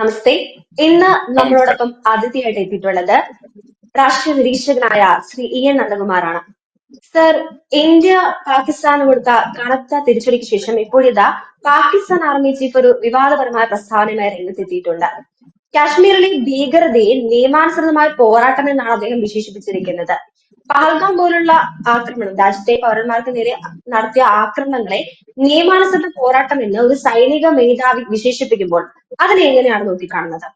നമസ്തേ. ഇന്ന് നമ്മളോടൊപ്പം അതിഥിയായിട്ട് എത്തിയിട്ടുള്ളത് രാഷ്ട്രീയ നിരീക്ഷകനായ ശ്രീ ഇ എൻ നന്ദകുമാറാണ്. സർ ഇന്ത്യ പാകിസ്ഥാൻ കൊടുത്ത കനത്ത തിരിച്ചടിക്ക് ശേഷം ഇപ്പോഴിതാ പാകിസ്ഥാൻ ആർമി ചീഫ് ഒരു വിവാദപരമായ പ്രസ്താവനയുമായി രംഗത്തെത്തിയിട്ടുണ്ട്. കാശ്മീരിലെ ഭീകരതയെ നിയമാനുസൃതമായ പോരാട്ടം എന്നാണ് അദ്ദേഹം വിശേഷിപ്പിച്ചിരിക്കുന്നത്. പഹൽഗാം പോലുള്ള ആക്രമണം രാജ്യത്തെ പൗരന്മാർക്ക് നേരെ നടത്തിയ ആക്രമണങ്ങളെ നിയമാനുസൃത പോരാട്ടം എന്ന് ഒരു സൈനിക മേധാവി വിശേഷിപ്പിക്കുമ്പോൾ അതിനെ എങ്ങനെയാണ് നോക്കിക്കാണുന്നത്?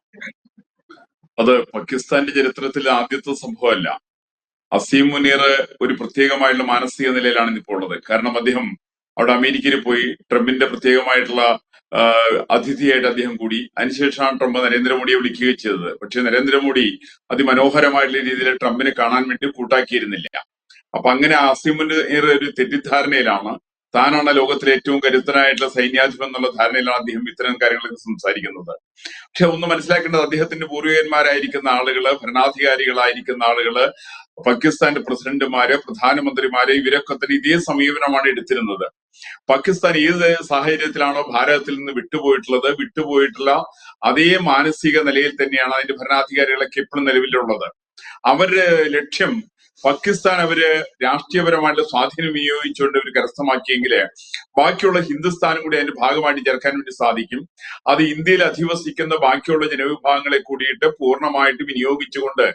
അത് പാകിസ്ഥാന്റെ ചരിത്രത്തിൽ ആദ്യത്തെ സംഭവമല്ല. അസീം മുനീർ ഒരു പ്രത്യേകമായിട്ടുള്ള മാനസിക നിലയിലാണ് ഇപ്പോൾ ഉള്ളത്. കാരണം അദ്ദേഹം അവിടെ അമേരിക്കയിൽ പോയി ട്രംപിന്റെ പ്രത്യേകമായിട്ടുള്ള അതിഥിയായിട്ട് അദ്ദേഹം കൂടി. അതിനുശേഷമാണ് ട്രംപ് നരേന്ദ്രമോദിയെ വിളിക്കുകയും ചെയ്തത്. പക്ഷെ നരേന്ദ്രമോദി അതിമനോഹരമായിട്ടുള്ള രീതിയിൽ ട്രംപിനെ കാണാൻ വേണ്ടി കൂട്ടാക്കിയിരുന്നില്ല. അപ്പൊ അങ്ങനെ അസീം ഒരു തെറ്റിദ്ധാരണയിലാണ്. താനാണ് ലോകത്തിലെ ഏറ്റവും കരുത്തനായിട്ടുള്ള സൈന്യാധിപൻ എന്നുള്ള ധാരണയിലാണ് അദ്ദേഹം ഇത്തരം കാര്യങ്ങളൊക്കെ സംസാരിക്കുന്നത്. പക്ഷെ ഒന്ന് മനസ്സിലാക്കേണ്ടത് അദ്ദേഹത്തിന്റെ പൂർവികന്മാരായിരിക്കുന്ന ആളുകൾ ഭരണാധികാരികളായിരിക്കുന്ന ആളുകൾ പാകിസ്ഥാന്റെ പ്രസിഡന്റുമാര് പ്രധാനമന്ത്രിമാര് ഇവരൊക്കെ തന്നെ ഇതേ സമീപനമാണ് എടുത്തിരുന്നത്. പാകിസ്ഥാൻ ഏത് സാഹചര്യത്തിലാണോ ഭാരതത്തിൽ നിന്ന് വിട്ടുപോയിട്ടുള്ളത് വിട്ടുപോയിട്ടുള്ള അതേ മാനസിക നിലയിൽ തന്നെയാണ് അതിന്റെ ഭരണാധികാരികളൊക്കെ ഇപ്പോഴും നിലവിലുള്ളത്. അവർ ലക്ഷ്യം പാകിസ്ഥാൻ അവർ രാഷ്ട്രീയപരമായിട്ട് സ്വാധീനം വിനിയോഗിച്ചുകൊണ്ട് അവർ കരസ്ഥമാക്കിയെങ്കിൽ ബാക്കിയുള്ള ഹിന്ദുസ്ഥാനും കൂടി അതിന്റെ ഭാഗമായിട്ട് ചേർക്കാൻ വേണ്ടി സാധിക്കും. അത് ഇന്ത്യയിൽ അധിവസിക്കുന്ന ബാക്കിയുള്ള ജനവിഭാഗങ്ങളെ കൂടിയിട്ട് പൂർണമായിട്ട് വിനിയോഗിച്ചുകൊണ്ട്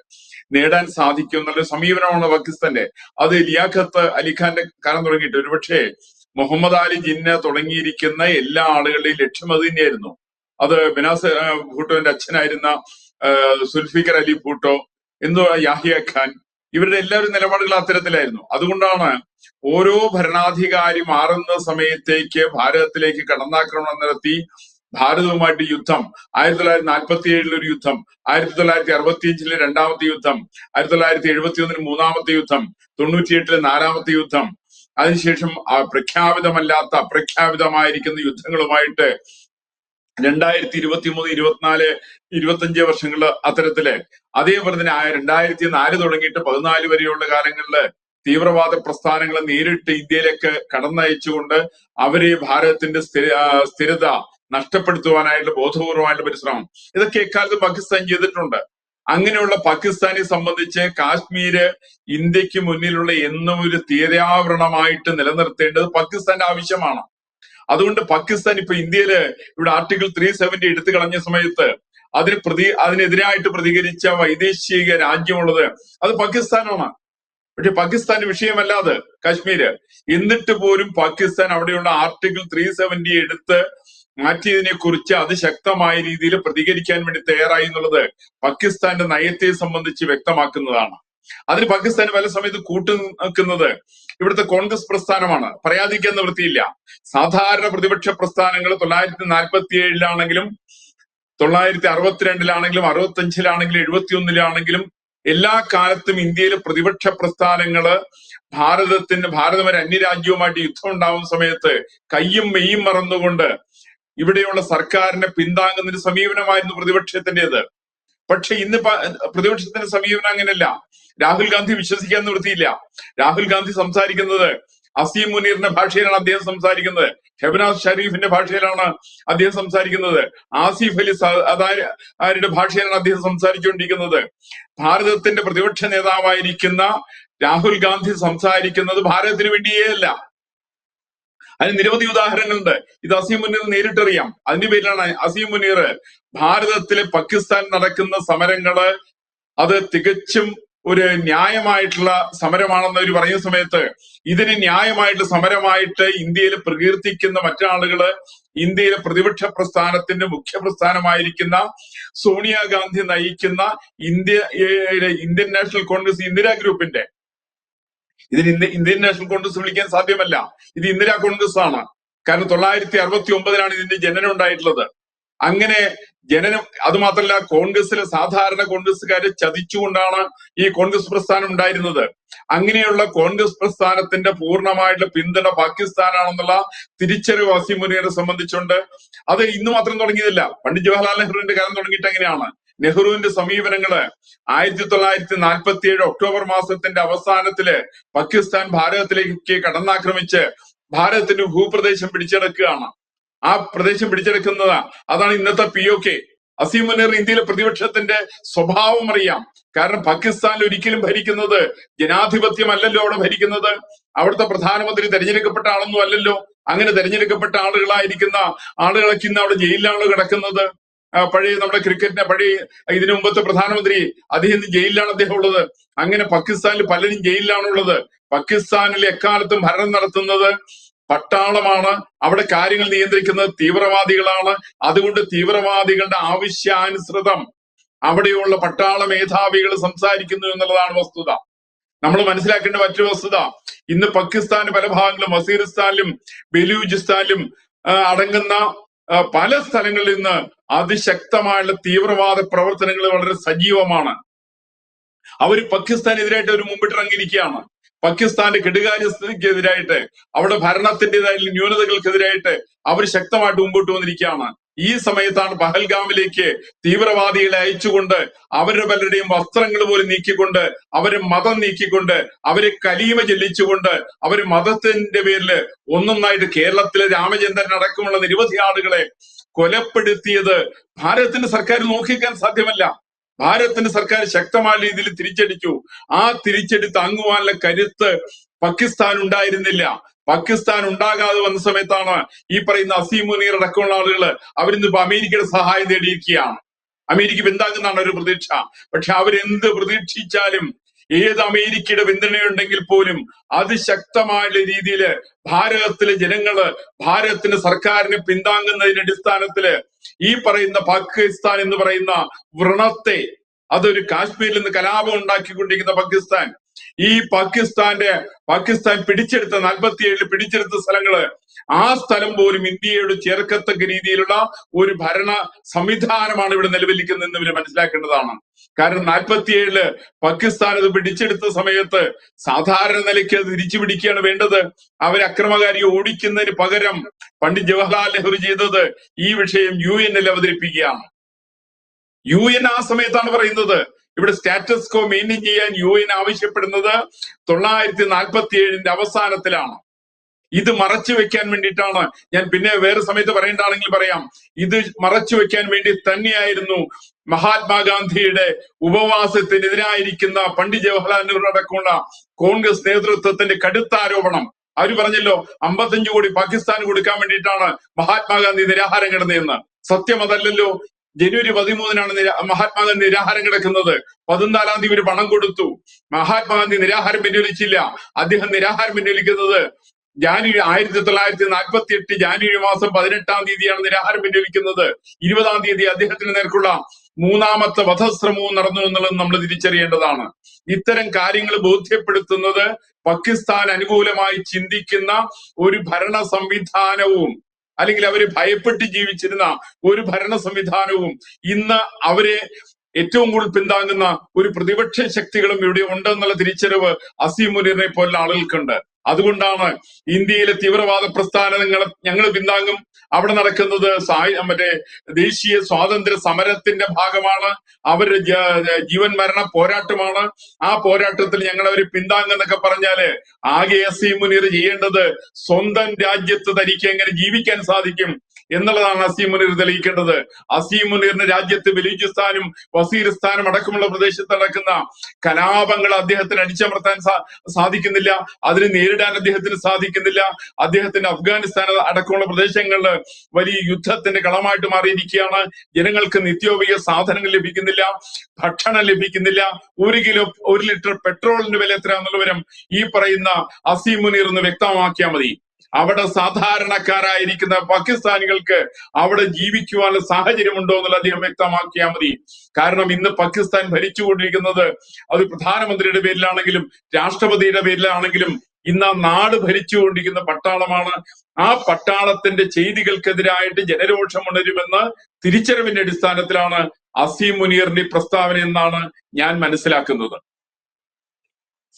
നേടാൻ സാധിക്കും. എന്നുള്ള സമീപനമാണ് പാകിസ്ഥാന്റെ. അത് ലിയാഖത്ത് അലിഖാന്റെ കാലം തുടങ്ങിയിട്ട് ഒരുപക്ഷെ മുഹമ്മദ് അലി ജിന്ന തുടങ്ങിയിരിക്കുന്ന എല്ലാ ആളുകളുടെയും ലക്ഷ്യം അത് തന്നെയായിരുന്നു. അത് ബിനാസ് ഭൂട്ടോന്റെ അച്ഛനായിരുന്ന സുൽഫിക്കർ അലി ഭൂട്ടോ എന്തോ യാഹിയ ഖാൻ ഇവരുടെ എല്ലാവരും നിലപാടുകൾ അത്തരത്തിലായിരുന്നു. അതുകൊണ്ടാണ് ഓരോ ഭരണാധികാരി മാറുന്ന സമയത്തേക്ക് ഭാരതത്തിലേക്ക് കടന്നാക്രമണം നടത്തി ഭാരതവുമായിട്ട് യുദ്ധം ആയിരത്തി തൊള്ളായിരത്തി നാൽപ്പത്തി ഏഴിൽ ഒരു യുദ്ധം ആയിരത്തി തൊള്ളായിരത്തി അറുപത്തി അഞ്ചിലെ രണ്ടാമത്തെ യുദ്ധം ആയിരത്തി തൊള്ളായിരത്തി എഴുപത്തി ഒന്നിന് മൂന്നാമത്തെ യുദ്ധം തൊണ്ണൂറ്റിയെട്ടിലെ നാലാമത്തെ യുദ്ധം അതിനുശേഷം പ്രഖ്യാപിതമല്ലാത്ത അപ്രഖ്യാപിതമായിരിക്കുന്ന യുദ്ധങ്ങളുമായിട്ട് രണ്ടായിരത്തി ഇരുപത്തി മൂന്ന് ഇരുപത്തിനാല് ഇരുപത്തഞ്ച് വർഷങ്ങൾ അത്തരത്തിൽ അതേപോലെ തന്നെ രണ്ടായിരത്തി നാല് തുടങ്ങിയിട്ട് പതിനാല് വരെയുള്ള കാലങ്ങളിൽ തീവ്രവാദ പ്രസ്ഥാനങ്ങൾ നേരിട്ട് ഇന്ത്യയിലേക്ക് കടന്നയച്ചുകൊണ്ട് അവരെ ഭാരതത്തിന്റെ സ്ഥിര സ്ഥിരത നഷ്ടപ്പെടുത്തുവാനായിട്ടുള്ള ബോധപൂർവമായിട്ടുള്ള പരിശ്രമം. ഇതൊക്കെ എക്കാലത്ത് പാകിസ്ഥാൻ ചെയ്തിട്ടുണ്ട്. അങ്ങനെയുള്ള പാകിസ്ഥാനെ സംബന്ധിച്ച് കാശ്മീര് ഇന്ത്യയ്ക്ക് മുന്നിലുള്ള എന്നും ഒരു തീരാവരണമായിട്ട് നിലനിർത്തേണ്ടത് പാകിസ്ഥാന്റെ ആവശ്യമാണ്. അതുകൊണ്ട് പാകിസ്ഥാൻ ഇപ്പൊ ഇന്ത്യയിൽ ഇവിടെ ആർട്ടിക്കിൾ ത്രീ സെവന്റി എടുത്തു കളഞ്ഞ സമയത്ത് അതിന് പ്രതി അതിനെതിരായിട്ട് പ്രതികരിച്ച വൈദേശിക രാജ്യമുള്ളത് അത് പാകിസ്ഥാനാണ്. പക്ഷെ പാകിസ്ഥാന്റെ വിഷയമല്ലാതെ കാശ്മീര്. എന്നിട്ട് പോലും പാകിസ്ഥാൻ അവിടെയുള്ള ആർട്ടിക്കിൾ ത്രീ സെവന്റി എടുത്ത് മാറ്റിയതിനെ കുറിച്ച് അതിശക്തമായ രീതിയിൽ പ്രതികരിക്കാൻ വേണ്ടി തയ്യാറായി എന്നുള്ളത് പാകിസ്ഥാന്റെ നയത്തെ സംബന്ധിച്ച് വ്യക്തമാക്കുന്നതാണ്. അതിന് പാകിസ്ഥാൻ പല സമയത്ത് കൂട്ടു നിൽക്കുന്നത് ഇവിടുത്തെ കോൺഗ്രസ് പ്രസ്ഥാനമാണ്. പറയാതിരിക്കാൻ നിവൃത്തിയില്ല സാധാരണ പ്രതിപക്ഷ പ്രസ്ഥാനങ്ങൾ തൊള്ളായിരത്തി നാൽപ്പത്തി ഏഴിലാണെങ്കിലും തൊള്ളായിരത്തി അറുപത്തിരണ്ടിലാണെങ്കിലും അറുപത്തഞ്ചിലാണെങ്കിലും എഴുപത്തിയൊന്നിലാണെങ്കിലും എല്ലാ കാലത്തും ഇന്ത്യയിലെ പ്രതിപക്ഷ പ്രസ്ഥാനങ്ങൾ ഭാരതത്തിന് ഭാരതം ഒരു അന്യരാജ്യവുമായിട്ട് യുദ്ധം ഉണ്ടാവുന്ന സമയത്ത് കയ്യും മെയ്യും മറന്നുകൊണ്ട് ഇവിടെയുള്ള സർക്കാരിനെ പിന്താങ്ങുന്ന ഒരു സമീപനമായിരുന്നു പ്രതിപക്ഷത്തിന്റെത്. പക്ഷെ ഇന്ന് പ്രതിപക്ഷത്തിന്റെ സമീപനം അങ്ങനെയല്ല. രാഹുൽ ഗാന്ധി വിശ്വസിക്കാൻ നിർത്തിയില്ല രാഹുൽ ഗാന്ധി സംസാരിക്കുന്നത് അസീം മുനീറിന്റെ ഭാഷയിലാണ് അദ്ദേഹം സംസാരിക്കുന്നത്. ഷെബനാസ് ഷരീഫിന്റെ ഭാഷയിലാണ് അദ്ദേഹം സംസാരിക്കുന്നത്. ആസിഫ് അലി ആരുടെ ഭാഷയിലാണ് അദ്ദേഹം സംസാരിച്ചുകൊണ്ടിരിക്കുന്നത്? ഭാരതത്തിന്റെ പ്രതിപക്ഷ നേതാവായിരിക്കുന്ന രാഹുൽ ഗാന്ധി സംസാരിക്കുന്നത് ഭാരതത്തിന് വേണ്ടിയേ അല്ല. അതിന് നിരവധി ഉദാഹരണങ്ങളുണ്ട്. ഇത് അസീം മുനീർ നേരിട്ടറിയാം. അതിന്റെ പേരിലാണ് അസീം മുനീർ ഭാരതത്തിലെ പാകിസ്ഥാൻ നടക്കുന്ന സമരങ്ങൾ അത് തികച്ചും ഒരു ന്യായമായിട്ടുള്ള സമരമാണെന്ന് അവർ പറയുന്ന സമയത്ത് ഇതിന് ന്യായമായിട്ട് സമരമായിട്ട് ഇന്ത്യയിൽ പ്രകീർത്തിക്കുന്ന മറ്റാളുകൾ ഇന്ത്യയിലെ പ്രതിപക്ഷ പ്രസ്ഥാനത്തിന്റെ മുഖ്യ പ്രസ്ഥാനമായിരിക്കുന്ന സോണിയാഗാന്ധി നയിക്കുന്ന India Indian national Congress Indira ഗ്രൂപ്പിന്റെ ഇതിന് ഇന്ത്യ ഇന്ത്യൻ നാഷണൽ കോൺഗ്രസ് വിളിക്കാൻ സാധ്യമല്ല. ഇത് ഇന്ദിരാ കോൺഗ്രസ് ആണ് കാരണം തൊള്ളായിരത്തി അറുപത്തി ഒമ്പതിലാണ് ഇതിന്റെ ജനനം ഉണ്ടായിട്ടുള്ളത്. അങ്ങനെ ജനനം അത് മാത്രമല്ല കോൺഗ്രസിലെ സാധാരണ കോൺഗ്രസ്സുകാരെ ചതിച്ചുകൊണ്ടാണ് ഈ കോൺഗ്രസ് പ്രസ്ഥാനം ഉണ്ടായിരുന്നത്. അങ്ങനെയുള്ള കോൺഗ്രസ് പ്രസ്ഥാനത്തിന്റെ പൂർണമായിട്ടുള്ള പിന്തുണ പാകിസ്ഥാനാണെന്നുള്ള തിരിച്ചറിവ് വസീം മുനിയറെ സംബന്ധിച്ചുണ്ട്. അത് ഇന്ന് മാത്രം തുടങ്ങിയതല്ല. പണ്ഡിറ്റ് ജവഹർലാൽ നെഹ്റുവിന്റെ കാലം തുടങ്ങിയിട്ട് എങ്ങനെയാണ് നെഹ്റുവിന്റെ സമീപനങ്ങൾ ആയിരത്തി തൊള്ളായിരത്തി നാൽപ്പത്തി ഏഴ് ഒക്ടോബർ മാസത്തിന്റെ അവസാനത്തിൽ പാകിസ്ഥാൻ ഭാരതത്തിലേക്ക് കടന്നാക്രമിച്ച് ഭാരതത്തിന്റെ ഭൂപ്രദേശം പിടിച്ചെടുക്കുകയാണ്. ആ പ്രദേശം പിടിച്ചെടുക്കുന്നത് അതാണ് ഇന്നത്തെ P O K Asim Munir ഇന്ത്യയിലെ പ്രതിപക്ഷത്തിന്റെ സ്വഭാവം അറിയാം. കാരണം പാകിസ്ഥാനിൽ ഒരിക്കലും ഭരിക്കുന്നത് ജനാധിപത്യമല്ലല്ലോ അവിടെ ഭരിക്കുന്നത്. അവിടുത്തെ പ്രധാനമന്ത്രി തെരഞ്ഞെടുക്കപ്പെട്ട ആളൊന്നും അല്ലല്ലോ. അങ്ങനെ തെരഞ്ഞെടുക്കപ്പെട്ട ആളുകളായിരിക്കുന്ന ആളുകളൊക്കെ ഇന്ന് അവിടെ ജയിലിലാണ് കിടക്കുന്നത്. പഴയ നമ്മുടെ ക്രിക്കറ്റിനെ പഴയ ഇതിനു മുമ്പത്തെ പ്രധാനമന്ത്രി അദ്ദേഹം ജയിലിലാണ് അദ്ദേഹം ഉള്ളത്. അങ്ങനെ പാകിസ്ഥാനിൽ പലരും ജയിലിലാണുള്ളത്. പാകിസ്ഥാനിൽ എക്കാലത്തും ഭരണം നടത്തുന്നത് പട്ടാളമാണ്. അവിടെ കാര്യങ്ങൾ നിയന്ത്രിക്കുന്നത് തീവ്രവാദികളാണ്. അതുകൊണ്ട് തീവ്രവാദികളുടെ ആവശ്യാനുസൃതം അവിടെയുള്ള പട്ടാള മേധാവികൾ സംസാരിക്കുന്നു എന്നുള്ളതാണ് വസ്തുത. നമ്മൾ മനസ്സിലാക്കേണ്ട മറ്റൊരു വസ്തുത. ഇന്ന് പാകിസ്ഥാൻ പല ഭാഗങ്ങളും വസീറിസ്ഥാനിലും ബലൂചിസ്ഥാനിലും അടങ്ങുന്ന പല സ്ഥലങ്ങളിൽ ഇന്ന് അതിശക്തമായുള്ള തീവ്രവാദ പ്രവർത്തനങ്ങൾ വളരെ സജീവമാണ്. അവർ പാകിസ്ഥാനെതിരായിട്ട് ഒരു മുമ്പിട്ടിറങ്ങിയിരിക്കുകയാണ്. പാകിസ്ഥാന്റെ കെടുകാര്യസ്ഥിതിക്കെതിരായിട്ട് അവിടെ ഭരണത്തിന്റേതായ ന്യൂനതകൾക്കെതിരായിട്ട് അവർ ശക്തമായിട്ട് മുമ്പോട്ട് വന്നിരിക്കുകയാണ്. ഈ സമയത്താണ് പഹൽഗാമിലേക്ക് തീവ്രവാദികളെ അയച്ചുകൊണ്ട് അവരുടെ പലരുടെയും വസ്ത്രങ്ങൾ പോലും നീക്കിക്കൊണ്ട് അവരെ മതം നീക്കിക്കൊണ്ട് അവരെ കലീമ ചെല്ലിച്ചുകൊണ്ട് അവർ മതത്തിന്റെ പേരിൽ ഒന്നൊന്നായിട്ട് കേരളത്തിലെ രാമചന്ദ്രൻ അടക്കമുള്ള നിരവധി ആളുകളെ കൊലപ്പെടുത്തിയത് ഭാരതത്തിന്റെ സർക്കാർ നോക്കിക്കാൻ സാധ്യമല്ല. ഭാരതത്തിന്റെ സർക്കാർ ശക്തമായ രീതിയിൽ തിരിച്ചടിച്ചു. ആ തിരിച്ചടി താങ്ങുവാനുള്ള കരുത്ത് പാകിസ്ഥാൻ ഉണ്ടായിരുന്നില്ല പാകിസ്ഥാൻ ഉണ്ടാകാതെ വന്ന സമയത്താണ് ഈ പറയുന്ന അസീം മുനീർ അടക്കമുള്ള ആളുകൾ അവരിന്ന് ഇപ്പൊ അമേരിക്കയുടെ സഹായം തേടിയിരിക്കുകയാണ് അമേരിക്ക എന്താകുന്നതാണ് ഒരു പ്രതീക്ഷ. പക്ഷെ അവരെന്ത് പ്രതീക്ഷിച്ചാലും ഏത് അമേരിക്കയുടെ പിന്തുണയുണ്ടെങ്കിൽ പോലും അതിശക്തമായ രീതിയിൽ ഭാരതത്തിലെ ജനങ്ങൾ ഭാരതത്തിന്റെ സർക്കാരിനെ പിന്താങ്ങുന്നതിന്റെ അടിസ്ഥാനത്തിൽ ഈ പറയുന്ന പാകിസ്ഥാൻ എന്ന് പറയുന്ന വ്രണത്തെ അതൊരു കാശ്മീരിൽ നിന്ന് കലാപം ഉണ്ടാക്കിക്കൊണ്ടിരിക്കുന്ന പാകിസ്ഥാൻ. ഈ പാകിസ്ഥാന്റെ പാകിസ്ഥാൻ പിടിച്ചെടുത്ത നാൽപ്പത്തിയേഴിൽ പിടിച്ചെടുത്ത സ്ഥലങ്ങൾ ആ സ്ഥലം പോലും ഇന്ത്യയോട് ചേർക്കത്തക്ക രീതിയിലുള്ള ഒരു ഭരണ സംവിധാനമാണ് ഇവിടെ നിലവിലിരിക്കുന്നതെന്ന് ഇവർ മനസ്സിലാക്കേണ്ടതാണ്. കാരണം നാൽപ്പത്തിയേഴിൽ പാകിസ്ഥാൻ അത് പിടിച്ചെടുത്ത സമയത്ത് സാധാരണ നിലയ്ക്ക് അത് തിരിച്ചു പിടിക്കുകയാണ് വേണ്ടത്. അവർ അക്രമകാരി ഓടിക്കുന്നതിന് പകരം പണ്ഡിറ്റ് ജവഹർലാൽ നെഹ്റു ചെയ്തത് ഈ വിഷയം യു എന്നിൽ അവതരിപ്പിക്കുകയാണ്. യു എൻ ആ സമയത്താണ് പറയുന്നത്. ഇവിടെ സ്റ്റാറ്റസ് കോ മെയിന്റെയിൻ ചെയ്യാൻ യു എൻ ആവശ്യപ്പെടുന്നത് തൊള്ളായിരത്തി നാൽപ്പത്തി ഏഴിന്റെ അവസാനത്തിലാണ്. ഇത് മറച്ചു വെക്കാൻ വേണ്ടിയിട്ടാണ്. ഞാൻ പിന്നെ വേറെ സമയത്ത് പറയേണ്ടതാണെങ്കിൽ പറയാം. ഇത് മറച്ചു വെക്കാൻ വേണ്ടി തന്നെയായിരുന്നു മഹാത്മാഗാന്ധിയുടെ ഉപവാസത്തിനെതിരായിരിക്കുന്ന പണ്ഡിറ്റ് ജവഹർലാൽ നെഹ്റു അടക്കമുള്ള കോൺഗ്രസ് നേതൃത്വത്തിന്റെ കടുത്ത ആരോപണം അവർ പറഞ്ഞല്ലോ അമ്പത്തഞ്ചു കോടി പാകിസ്ഥാൻ കൊടുക്കാൻ വേണ്ടിയിട്ടാണ് മഹാത്മാഗാന്ധി നിരാഹാരം കിടന്നതെന്ന്. സത്യം അതല്ലല്ലോ. ജനുവരി പതിമൂന്നിനാണ് മഹാത്മാഗാന്ധി നിരാഹാരം കിടക്കുന്നത്. പതിനാലാം തീയതി ഒരു പണം കൊടുത്തു. മഹാത്മാഗാന്ധി നിരാഹാരം പിൻവലിച്ചില്ല. അദ്ദേഹം നിരാഹാരം പിൻവലിക്കുന്നത് ജാനുവരി ആയിരത്തി തൊള്ളായിരത്തി നാൽപ്പത്തി എട്ട് ജാനുവരി മാസം പതിനെട്ടാം തീയതിയാണ് നിരാഹാരം പിൻവലിക്കുന്നത് ഇരുപതാം തീയതി അദ്ദേഹത്തിന് നേർക്കുള്ള മൂന്നാമത്തെ വധശ്രമവും നടന്നു എന്നുള്ളത് നമ്മൾ തിരിച്ചറിയേണ്ടതാണ്. ഇത്തരം കാര്യങ്ങൾ ബോധ്യപ്പെടുത്തുന്നത് പാകിസ്ഥാൻ അനുകൂലമായി ചിന്തിക്കുന്ന ഒരു ഭരണ സംവിധാനവും അല്ലെങ്കിൽ അവർ ഭയപ്പെട്ട് ജീവിച്ചിരുന്ന ഒരു ഭരണ സംവിധാനവും ഇന്ന് അവരെ ഏറ്റവും കൂടുതൽ പിന്താങ്ങുന്ന ഒരു പ്രതിപക്ഷ ശക്തികളും ഇവിടെ ഉണ്ടെന്നുള്ള തിരിച്ചറിവ് അസീം മുനീറിനെ പോലുള്ള ആളുകൾക്കുണ്ട്. അതുകൊണ്ടാണ് ഇന്ത്യയിലെ തീവ്രവാദ പ്രസ്ഥാനങ്ങൾ ഞങ്ങൾ പിന്താങ്ങും. അവിടെ നടക്കുന്നത് മറ്റേ ദേശീയ സ്വാതന്ത്ര്യ സമരത്തിന്റെ ഭാഗമാണ്. അവരുടെ ജീവൻ മരണ പോരാട്ടമാണ്. ആ പോരാട്ടത്തിൽ ഞങ്ങൾ അവരെ പിന്താങ്ങെന്നൊക്കെ പറഞ്ഞാൽ ആകെ എസ് സി മുനീർ ചെയ്യേണ്ടത് സ്വന്തം രാജ്യത്ത് തനിക്ക് എങ്ങനെ ജീവിക്കാൻ സാധിക്കും? എന്നുള്ളതാണ് അസീം മുനീർ തെളിയിക്കേണ്ടത്. അസീം മുനീറിന്റെ രാജ്യത്ത് ബലൂചിസ്ഥാനും വസീരിസ്ഥാനും അടക്കമുള്ള പ്രദേശത്ത് നടക്കുന്ന കലാപങ്ങൾ അദ്ദേഹത്തിന് അടിച്ചമർത്താൻ സാധിക്കുന്നില്ല. അതിനെ നേരിടാൻ അദ്ദേഹത്തിന് സാധിക്കുന്നില്ല. അദ്ദേഹത്തിന് അഫ്ഗാനിസ്ഥാൻ അടക്കമുള്ള പ്രദേശങ്ങളിൽ വലിയ യുദ്ധത്തിന്റെ കളമായിട്ട് മാറിയിരിക്കുകയാണ്. ജനങ്ങൾക്ക് നിത്യോപയോഗ സാധനങ്ങൾ ലഭിക്കുന്നില്ല. ഭക്ഷണം ലഭിക്കുന്നില്ല. ഒരു കിലോ ഒരു ലിറ്റർ പെട്രോളിന്റെ വില എത്രയാണെന്നുള്ള വിവരം ഈ പറയുന്ന അസീം മുനീർ എന്ന് വ്യക്തമാക്കിയാൽ മതി. അവിടെ സാധാരണക്കാരായിരിക്കുന്ന പാകിസ്ഥാനികൾക്ക് അവിടെ ജീവിക്കുവാനുള്ള സാഹചര്യം ഉണ്ടോ എന്നുള്ളത് അദ്ദേഹം വ്യക്തമാക്കിയാൽ മതി. കാരണം ഇന്ന് പാകിസ്ഥാൻ ഭരിച്ചുകൊണ്ടിരിക്കുന്നത് അത് പ്രധാനമന്ത്രിയുടെ പേരിലാണെങ്കിലും രാഷ്ട്രപതിയുടെ പേരിലാണെങ്കിലും ഇന്ന് ആ നാട് ഭരിച്ചുകൊണ്ടിരിക്കുന്ന പട്ടാളമാണ്. ആ പട്ടാളത്തിന്റെ ചെയ്തികൾക്കെതിരായിട്ട് ജനരോഷം ഉണരുമെന്ന് തിരിച്ചറിവിന്റെ അടിസ്ഥാനത്തിലാണ് അസീം മുനീറിന്റെ പ്രസ്താവന എന്നാണ് ഞാൻ മനസ്സിലാക്കുന്നത്.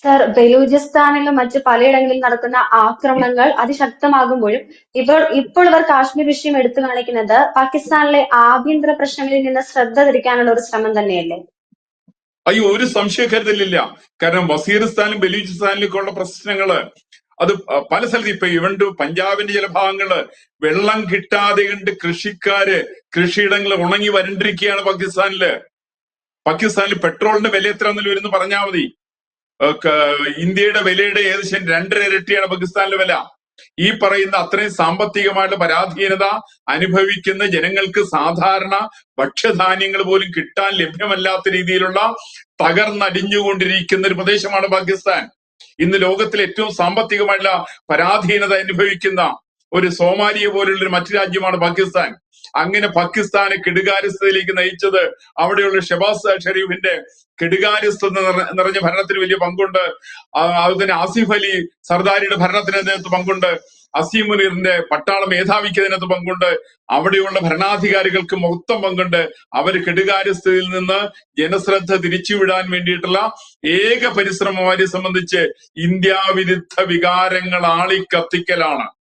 സർ ബലൂചിസ്ഥാനിലും മറ്റ് പലയിടങ്ങളിലും നടക്കുന്ന ആക്രമണങ്ങൾ അതിശക്തമാകുമ്പോഴും ഇപ്പോൾ ഇപ്പോൾ ഇവർ കാശ്മീർ വിഷയം എടുത്തു കാണിക്കുന്നത് പാകിസ്ഥാനിലെ ആഭ്യന്തര പ്രശ്നങ്ങളിൽ നിന്ന് ശ്രദ്ധ തിരിക്കാനുള്ള ഒരു ശ്രമം തന്നെയല്ലേ? അയ്യോ ഒരു സംശയക്കരുതലില്ല കാരണം വസീറിസ്ഥാനും ബലൂചിസ്ഥാനിലും ഉള്ള പ്രശ്നങ്ങൾ അത് പല സ്ഥലത്ത് ഇപ്പൊ ഇവണ്ട് പഞ്ചാബിന്റെ ചില ഭാഗങ്ങൾ വെള്ളം കിട്ടാതെ കണ്ട് കൃഷിക്കാര് കൃഷിയിടങ്ങൾ ഉണങ്ങി വരണ്ടിരിക്കുകയാണ് പാകിസ്ഥാനിൽ. പാകിസ്ഥാനിൽ പെട്രോളിന്റെ വില എത്ര എന്നല്ല വരുന്ന പറഞ്ഞാൽ മതി. ഇന്ത്യയുടെ വിലയുടെ ഏകദേശം രണ്ടര ഇരട്ടിയാണ് പാകിസ്ഥാനിലെ വില. ഈ പറയുന്ന അത്രയും സാമ്പത്തികമായിട്ടുള്ള പരാധീനത അനുഭവിക്കുന്ന ജനങ്ങൾക്ക് സാധാരണ ഭക്ഷ്യധാന്യങ്ങൾ പോലും കിട്ടാൻ ലഭ്യമല്ലാത്ത രീതിയിലുള്ള തകർന്നടിഞ്ഞുകൊണ്ടിരിക്കുന്ന ഒരു പ്രദേശമാണ് പാകിസ്ഥാൻ. ഇന്ന് ലോകത്തിലെ ഏറ്റവും സാമ്പത്തികമായിട്ടുള്ള പരാധീനത അനുഭവിക്കുന്ന ഒരു സോമാലിയ പോലുള്ള ഒരു മറ്റു രാജ്യമാണ് പാകിസ്ഥാൻ. അങ്ങനെ പാകിസ്ഥാനെ കെടുകാര്യസ്ഥതയിലേക്ക് നയിച്ചത് അവിടെയുള്ള ഷെബാസ് ഷെരീഫിന്റെ കെടുകാര്യസ്ഥത നിറ- നിറഞ്ഞ ഭരണത്തിന് വലിയ പങ്കുണ്ട്. ആ, തന്നെ ആസിഫ് അലി സർദാരിയുടെ ഭരണത്തിന് അതിനകത്ത് പങ്കുണ്ട്. അസീം മുനീറിന്റെ പട്ടാള മേധാവിക്ക് അതിനകത്ത് പങ്കുണ്ട്. അവിടെയുള്ള ഭരണാധികാരികൾക്ക് മൊത്തം പങ്കുണ്ട്. അവർ കെടുകാര്യസ്ഥതയിൽ നിന്ന് ജനശ്രദ്ധ തിരിച്ചുവിടാൻ വേണ്ടിയിട്ടുള്ള ഏക പരിശ്രമം അവരെ സംബന്ധിച്ച് ഇന്ത്യ വിരുദ്ധ വികാരങ്ങൾ ആളിക്കത്തിക്കലാണ്.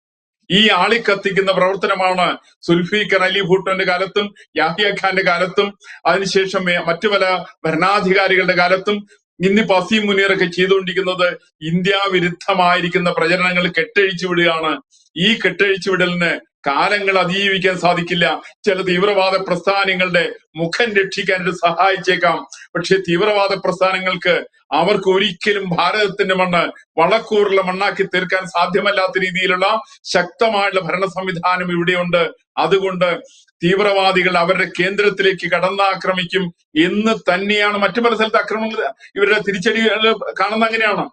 ഈ ആളി ആളിക്കത്തിക്കുന്ന പ്രവർത്തനമാണ് സുൽഫീഖർ അലി ഭൂട്ടോന്റെ കാലത്തും യാഹിയ ഖാന്റെ കാലത്തും അതിനുശേഷം മറ്റു പല ഭരണാധികാരികളുടെ കാലത്തും ഇന്നിപ്പോ അസീം മുനീറൊക്കെ ചെയ്തുകൊണ്ടിരിക്കുന്നത് ഇന്ത്യ വിരുദ്ധമായിരിക്കുന്ന പ്രചരണങ്ങൾ കെട്ടഴിച്ചു വിടുകയാണ്. ഈ കെട്ടഴിച്ചു വിടലിന് കാലങ്ങൾ അതിജീവിക്കാൻ സാധിക്കില്ല. ചില തീവ്രവാദ പ്രസ്ഥാനങ്ങളുടെ മുഖം രക്ഷിക്കാൻ ഇത് സഹായിച്ചേക്കാം. പക്ഷെ തീവ്രവാദ പ്രസ്ഥാനങ്ങൾക്ക് അവർക്ക് ഒരിക്കലും ഭാരതത്തിന്റെ മണ്ണ് വളക്കൂറുള്ള മണ്ണാക്കി തീർക്കാൻ സാധ്യമല്ലാത്ത രീതിയിലുള്ള ശക്തമായുള്ള ഭരണ സംവിധാനം ഇവിടെയുണ്ട്. അതുകൊണ്ട് തീവ്രവാദികൾ അവരുടെ കേന്ദ്രത്തിലേക്ക് കടന്നാക്രമിക്കും എന്ന് തന്നെയാണ് മറ്റു പല സ്ഥലത്ത് ആക്രമണങ്ങൾ ഇവരുടെ തിരിച്ചടികൾ കാണുന്ന അങ്ങനെയാണ്.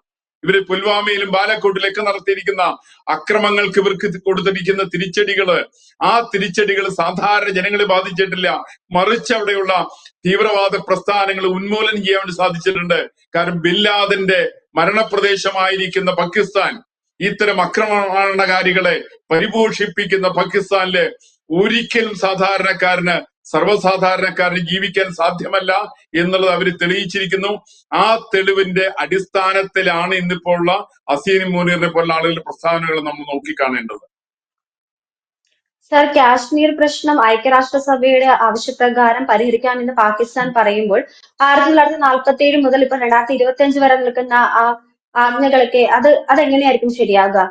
ഇവർ പുൽവാമയിലും ബാലക്കോട്ടിലൊക്കെ നടത്തിയിരിക്കുന്ന അക്രമങ്ങൾക്ക് ഇവർക്ക് കൊടുത്തിരിക്കുന്ന തിരിച്ചടികൾ ആ തിരിച്ചടികൾ സാധാരണ ജനങ്ങളെ ബാധിച്ചിട്ടില്ല. മറിച്ച് അവിടെയുള്ള തീവ്രവാദ പ്രസ്ഥാനങ്ങൾ ഉന്മൂലനം ചെയ്യാൻ വേണ്ടി സാധിച്ചിട്ടുണ്ട്. കാരണം ബില്ലാദിന്റെ മരണപ്രദേശമായിരിക്കുന്ന പാകിസ്ഥാൻ ഇത്തരം ആക്രമണകാരികളെ പരിപോഷിപ്പിക്കുന്ന പാകിസ്ഥാനിലെ ഒരിക്കലും സാധാരണക്കാരന് സർവസാധാരണക്കാരന് ജീവിക്കാൻ സാധ്യമല്ല എന്നുള്ളത് അവർ തെളിയിച്ചിരിക്കുന്നു. ആ തെളിവിന്റെ അടിസ്ഥാനത്തിലാണ് ഇന്നിപ്പോൾ ഉള്ള അസീനി മുനീറിനെ പോലുള്ള ആളുകളുടെ പ്രസ്താവനകൾ നമ്മൾ നോക്കിക്കാണേണ്ടത്. സർ കാശ്മീർ പ്രശ്നം ഐക്യരാഷ്ട്രസഭയുടെ ആവശ്യപ്രകാരം പരിഹരിക്കാൻ എന്ന് പാകിസ്ഥാൻ പറയുമ്പോൾ ആയിരത്തി തൊള്ളായിരത്തി നാൽപ്പത്തി ഏഴ് മുതൽ ഇപ്പൊ രണ്ടായിരത്തി ഇരുപത്തി അഞ്ച് വരെ നിൽക്കുന്ന ആ ആജ്ഞകളൊക്കെ അത് അതെങ്ങനെയായിരിക്കും ശരിയാകുക?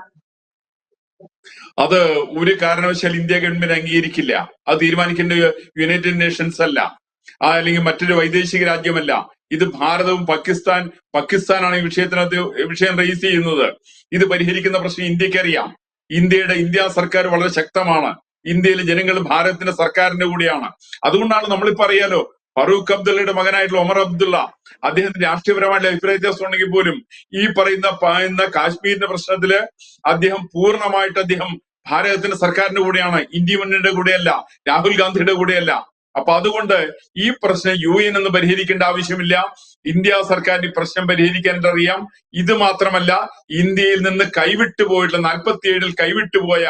അത് ഒരു കാരണവശാൽ ഇന്ത്യ ഗവൺമെന്റ് അംഗീകരിക്കില്ല. അത് തീരുമാനിക്കേണ്ട യുണൈറ്റഡ് നേഷൻസ് അല്ല. ആ അല്ലെങ്കിൽ മറ്റൊരു വൈദേശിക രാജ്യമല്ല. ഇത് ഭാരതവും പാകിസ്ഥാൻ പാകിസ്ഥാനാണ് ഈ വിഷയത്തിനകത്ത് വിഷയം റേസ് ചെയ്യുന്നത്. ഇത് പരിഹരിക്കുന്ന പ്രശ്നം ഇന്ത്യയ്ക്ക് അറിയാം ഇന്ത്യയുടെ ഇന്ത്യ സർക്കാർ വളരെ ശക്തമാണ്. ഇന്ത്യയിലെ ജനങ്ങൾ ഭാരതത്തിന്റെ സർക്കാരിന്റെ കൂടിയാണ്. അതുകൊണ്ടാണ് നമ്മളിപ്പോ അറിയാലോ ഫറൂഖ് അബ്ദുള്ളയുടെ മകനായിട്ടുള്ള ഒമർ അബ്ദുള്ള അദ്ദേഹത്തിന് രാഷ്ട്രീയപരമായിട്ടുള്ള അഭിപ്രായ വ്യത്യാസം ഉണ്ടെങ്കിൽ പോലും ഈ പറയുന്ന പറയുന്ന കാശ്മീരിന്റെ പ്രശ്നത്തിൽ അദ്ദേഹം പൂർണമായിട്ട് അദ്ദേഹം ഭാരതത്തിന്റെ സർക്കാരിന്റെ കൂടെയാണ് ഇന്ത്യ മുന്നണിയുടെ കൂടെയല്ല രാഹുൽ ഗാന്ധിയുടെ കൂടെയല്ല. അപ്പൊ അതുകൊണ്ട് ഈ പ്രശ്നം യു എൻ എന്ന് പരിഹരിക്കേണ്ട ആവശ്യമില്ല. ഇന്ത്യ സർക്കാരിന് പ്രശ്നം പരിഹരിക്കാൻ അറിയാം. ഇത് മാത്രമല്ല ഇന്ത്യയിൽ നിന്ന് കൈവിട്ടു പോയിട്ടുള്ള നാൽപ്പത്തിയേഴിൽ കൈവിട്ടുപോയ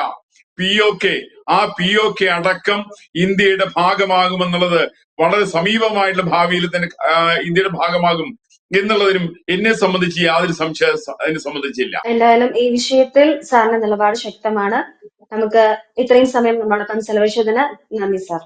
പി ഒ കെ ആ പി ഒ കെ അടക്കം ഇന്ത്യയുടെ ഭാഗമാകുമെന്നുള്ളത് വളരെ സമീപമായിട്ടുള്ള ഭാവിയിൽ തന്നെ ഇന്ത്യയുടെ ഭാഗമാകും എന്നുള്ളതിനും എന്നെ സംബന്ധിച്ച് യാതൊരു സംശയം അതിനെ സംബന്ധിച്ചില്ല. എന്തായാലും ഈ വിഷയത്തിൽ സാറിന്റെ നിലപാട് ശക്തമാണ്. നമുക്ക് ഇത്രയും സമയം നമ്മളോടൊപ്പം ചെലവഴിച്ചതിന് നന്ദി സാർ.